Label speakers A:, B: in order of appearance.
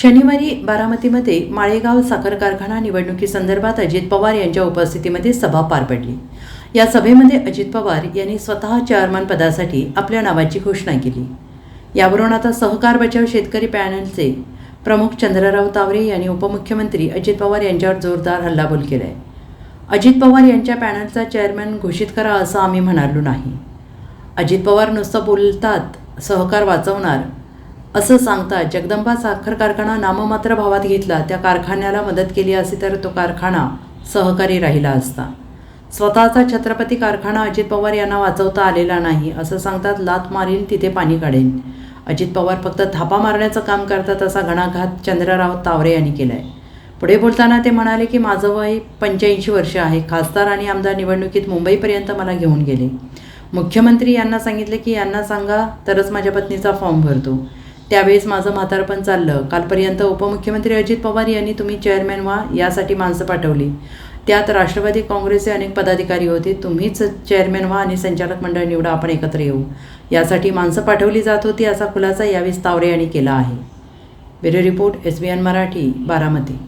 A: शनिवारी बारामतीमध्ये माळेगाव साखर कारखाना निवडणुकीसंदर्भात अजित पवार यांच्या उपस्थितीमध्ये सभा पार पडली. या सभेमध्ये अजित पवार यांनी स्वतः चेअरमन पदासाठी आपल्या नावाची घोषणा केली. यावरून आता सहकार बचाव शेतकरी पॅनलचे प्रमुख चंद्रराव तावरे यांनी उपमुख्यमंत्री अजित पवार यांच्यावर जोरदार हल्लाबोल केला आहे अजित पवार यांच्या पॅनलचा चेअरमॅन घोषित करा असं आम्ही म्हणालो नाही. अजित पवार नुसतं बोलतात सहकार वाचवणार असं सांगता जगदंबा साखर कारखाना नाममात्र भावात घेतला त्या कारखान्याला मदत केली असती तर तो कारखाना सहकारी राहिला असता. स्वतःचा छत्रपती कारखाना अजित पवार यांना वाचवता आलेला नाही असं सांगतात लात मारील तिथे पाणी काढेल अजित पवार फक्त थापा मारण्याचं काम करतात असा घणाघात चंद्रराव तावरे यांनी केला आहे पुढे बोलताना ते म्हणाले की माझं वय पंच्याऐंशी वर्ष आहे. खासदार आणि आमदार निवडणुकीत मुंबईपर्यंत मला घेऊन गेले. मुख्यमंत्री यांना सांगितले की यांना सांगा तरच माझ्या पत्नीचा फॉर्म भरतो. त्यावेळेस माझं म्हातारपण चाललं. कालपर्यंत उपमुख्यमंत्री अजित पवार यांनी तुम्ही चेअरमॅन व्हा यासाठी माणसं पाठवली. त्यात राष्ट्रवादी काँग्रेसचे अनेक पदाधिकारी होते तुम्हीच चेअरमॅन व्हा आणि संचालक मंडळ निवडा आपण एकत्र येऊ. यासाठी माणसं पाठवली जात होती असा खुलासा यावेळी तावरे यांनी केला आहे. Bureau report S B N Marathi Baramati.